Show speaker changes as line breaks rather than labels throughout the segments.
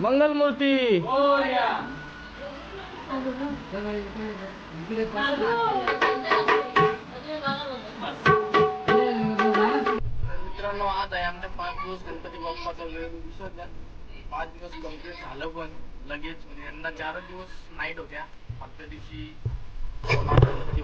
मंगलमूर्ती. मित्रांनो आज आहे आमच्या पाच दिवस गणपती बाप्पाचा वेळ. विसर्जन पाच दिवस कंप्लीट झालं पण लगेच. म्हणजे यंदा चारच दिवस नाईट होत्या. मागच्या दिवशी गणपती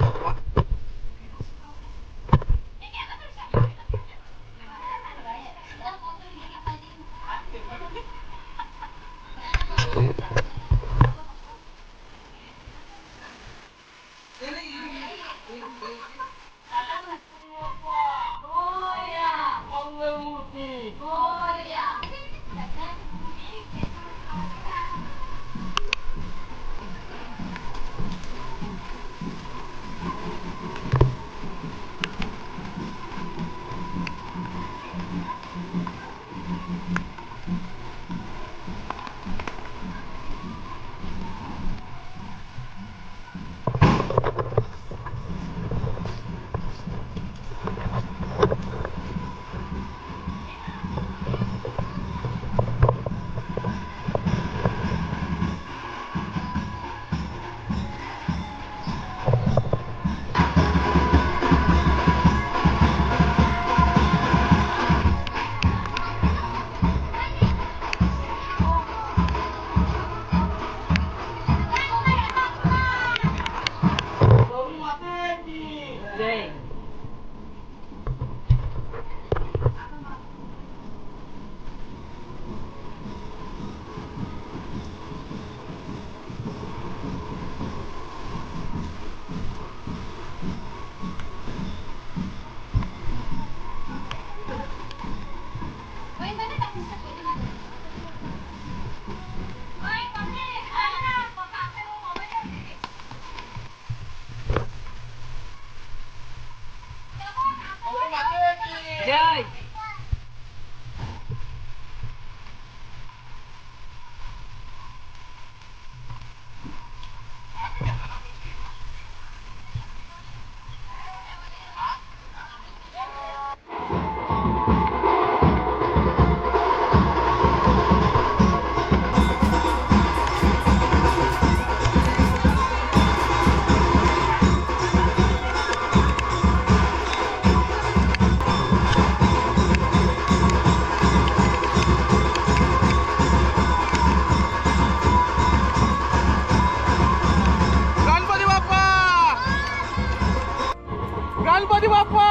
गणपती बाप्पा!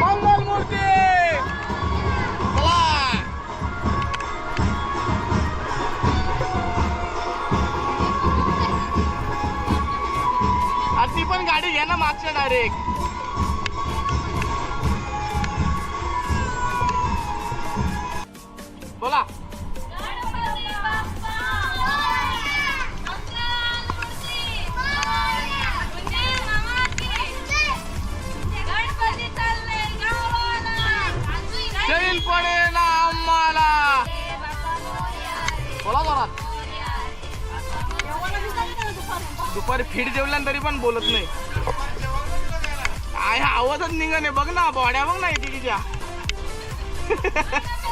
मंगल मूर्ती! ती पण गाडी घ्या ना मागच्या डायरेक्ट तरी पण बोलत नाही. आवाजच निघणे बघ ना बॉड्या बघ ना तिच्या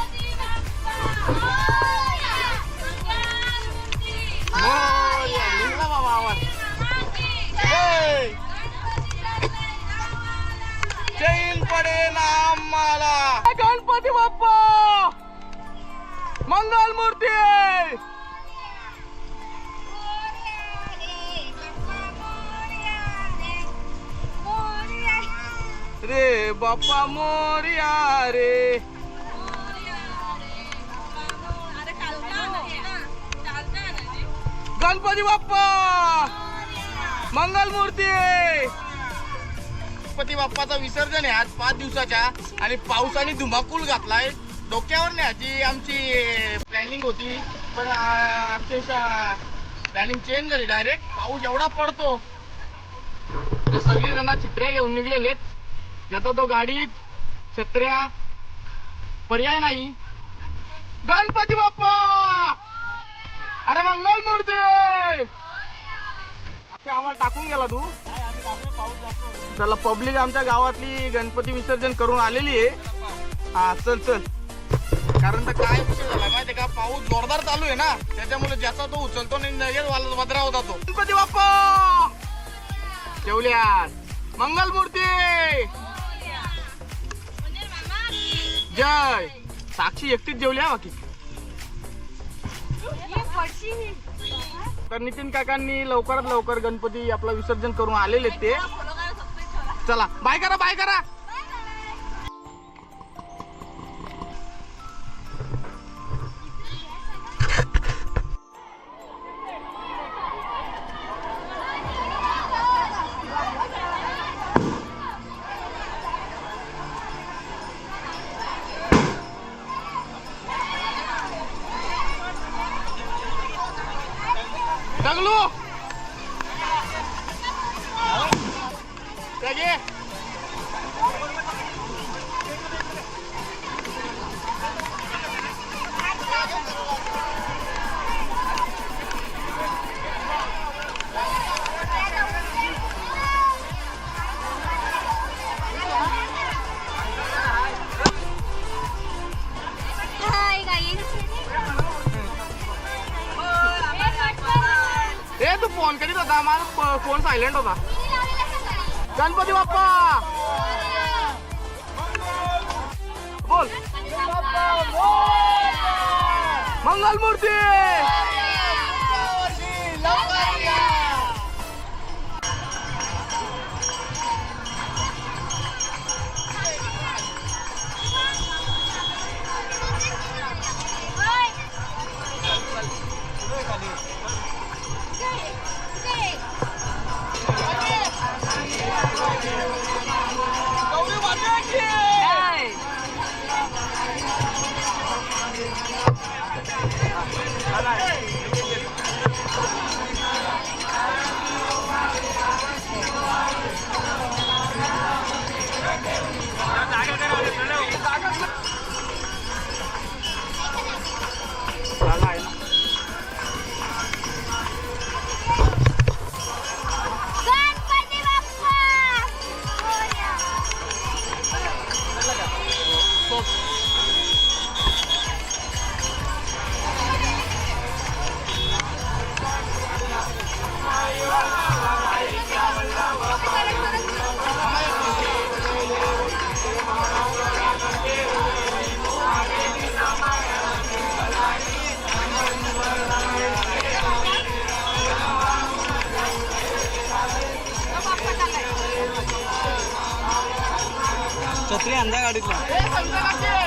रे बाप्पा मोर्या रे गणपती बाप्पा. मंगल मूर्ती गणपती बाप्पाचं विसर्जन आहे आज पाच दिवसाच्या आणि पावसाने धुमाकूल घातलाय. डोक्यावर न्यायची आमची प्लॅनिंग होती पण अक्षरशः प्लॅनिंग चेंज झाली. डायरेक्ट पाऊस एवढा पडतो. सगळी जण चित्रे घेऊन निघलेले घेतो तो गाडीत छत्र्या पर्याय नाही. गणपती बाप्पा! अरे मंगल मूर्ती! आम्हाला टाकून गेला तू. चला पब्लिक आमच्या गावातली गणपती विसर्जन करून आलेली आहे. हा चल चल. कारण तर काय विषय झाला माहितीये का? पाऊस जोरदार चालू आहे ना त्याच्यामुळे ज्याचा तो उचलतो नाही लगेच वाल- होता तो. गणपती बाप्पा! ठेवल्या मंगल मूर्ती! जय. साक्षी एकटीच जेवली हा बाकी. तर नितीन काकांनी लवकरात लवकर गणपती आपला विसर्जन करून आलेले ते. चला बाय करा बाय करा. घे. ए तू फोन करीत होता माझा फोन सायलेंट होता गणपती बाप्पा बोल मंगलमूर्ती गौरी
रात्री अंधा गाडीतला.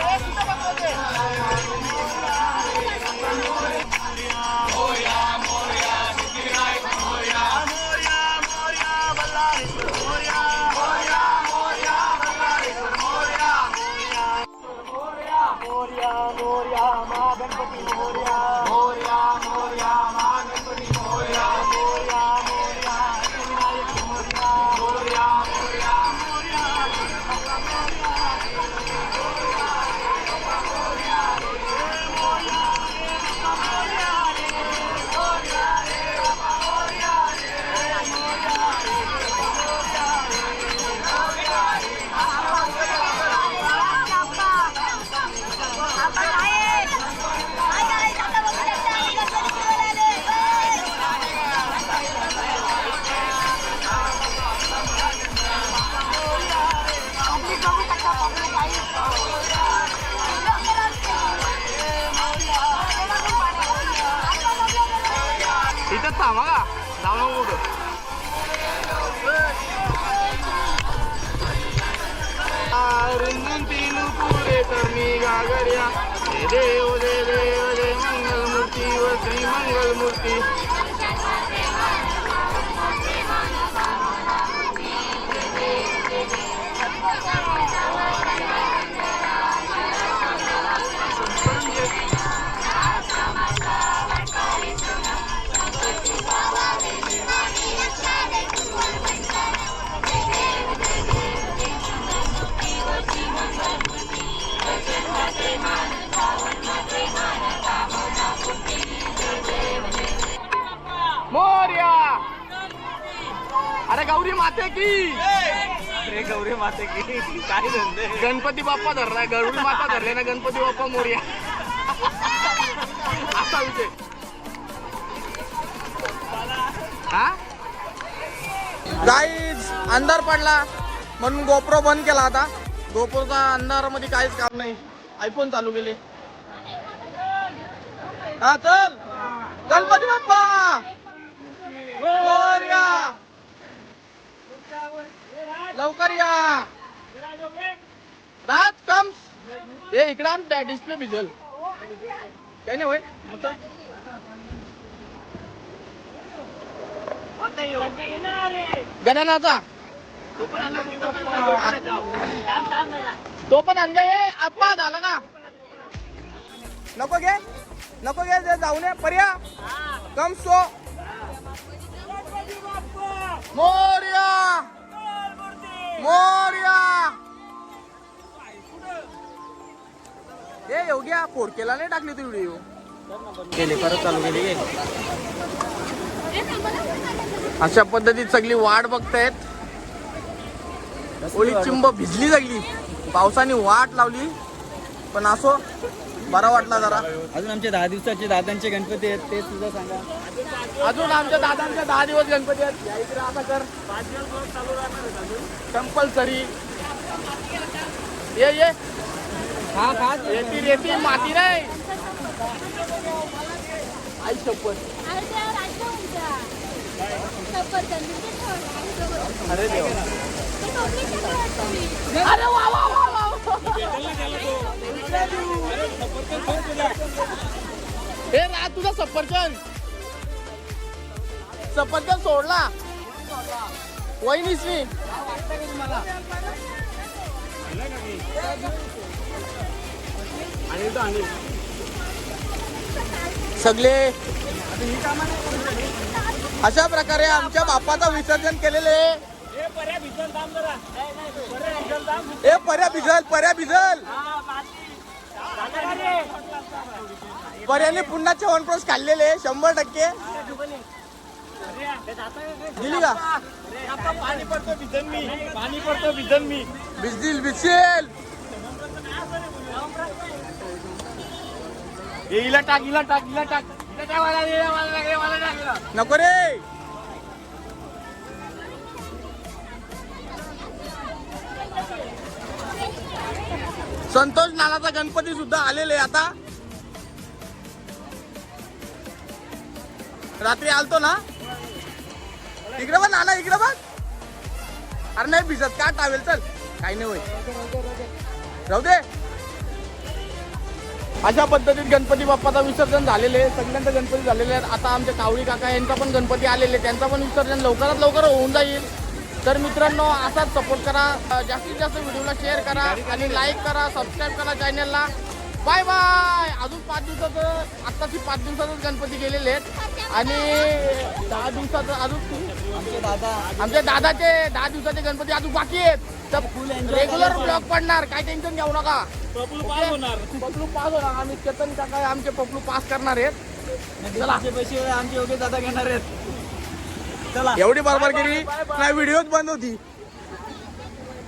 इथं थांबा का जाऊ नको कुठं रुंदून तीन पुरे करणी गौरी माते की।
रे गौरी माते की काय धंदे?
गणपती बाप्पा धरलाय गरुडी माता धरले ना गणपती बाप्पा मोर्या. असा विषय. हा? गाईज अंधार पडला. म्हणून गोप्रो बंद केला आता. गोप्रोचा अंधारामध्ये काहीच काम नाही. आयफोन चालू केले. हा चल. गणपती बाप्पा! मोरया! लवकर या. राज कम्स. ए इकडे आण डिस्प्ले भिजल. काय नाही होय. गणनाचा तो पण अंजा ये आप्पा झाला का नको घे. नको घे जे जाऊ नये. पर्या. कम सो मोर्या. मोर्या! ए योग्या पोरकेला नाही टाकली तू व्हिडिओ
गेले परत चालू केली
अशा पद्धतीत सगळी वाट बघतायत. ओली चिंब भिजली सगळी. पावसाने वाट लावली. पण असो बरा वाटला जरा.
अजून आमचे दहा दिवसाचे दादांचे गणपती आहेत ते सुद्धा सांगा.
अजून आमच्या दादांच्या दहा दिवस गणपती आहेत. या इकडे आता कर. कंपल्सरी. ये ये.
हा खा
रेती रेती माती नाही आई शपथ. अरे देवा. अरे वा वा वा. हे रा तुझा सफरचंद. सफरचंद सोडला. वहिनीच मी सगळे. अशा प्रकारे आमच्या बापाचं विसर्जन केलेले ए पर्या भिजल पर्या भिजल. पर्याने पुन्हा च्यवनप्रश खाल्लेले शंभर टक्के. दिली का?
पाणी पडतो भिजन मी. पाणी पडतो भिजन मी.
भिजतील भिजतील.
हिला टाक हिला टाक हिला टाक.
नको रे. संतोष नालाचा गणपती सुद्धा आलेले आता. रात्री आलतो ना? इकडे बघ नाना इकडे बघ. अरे नाही भिजत का टावेल? चल. काही नाही होय. राहू दे. अशा पद्धतीत गणपती बाप्पाचं विसर्जन झालेले आहे. सगळ्यांचं गणपती झालेले आहेत. आता आमचे कावळी काका यांचा पण गणपती आलेले त्यांचा पण विसर्जन लवकरात लवकर होऊन जाईल. तर मित्रांनो असाच सपोर्ट करा. जास्तीत जास्त व्हिडिओला शेअर करा आणि लाईक करा सबस्क्राईब करा चॅनलला बाय बाय अजून पाच दिवसाचं आत्ताची पाच दिवसातच गणपती गेलेले आहेत. आणि दहा दिवसाचं अजून
आमचे दादा.
आमच्या दादाचे दहा दिवसाचे गणपती अजून बाकी आहेत. तर रेग्युलर ब्लॉग पडणार. काय टेन्शन घेऊ नका. पपलू पास होणार. आम्ही चेतन काका आमचे पपलू पास करणार आहेत. चला.
पैसे आमचे योग्य दादा घेणार आहेत.
एवढी बरोबर केली? नाही व्हिडिओच बंद होती.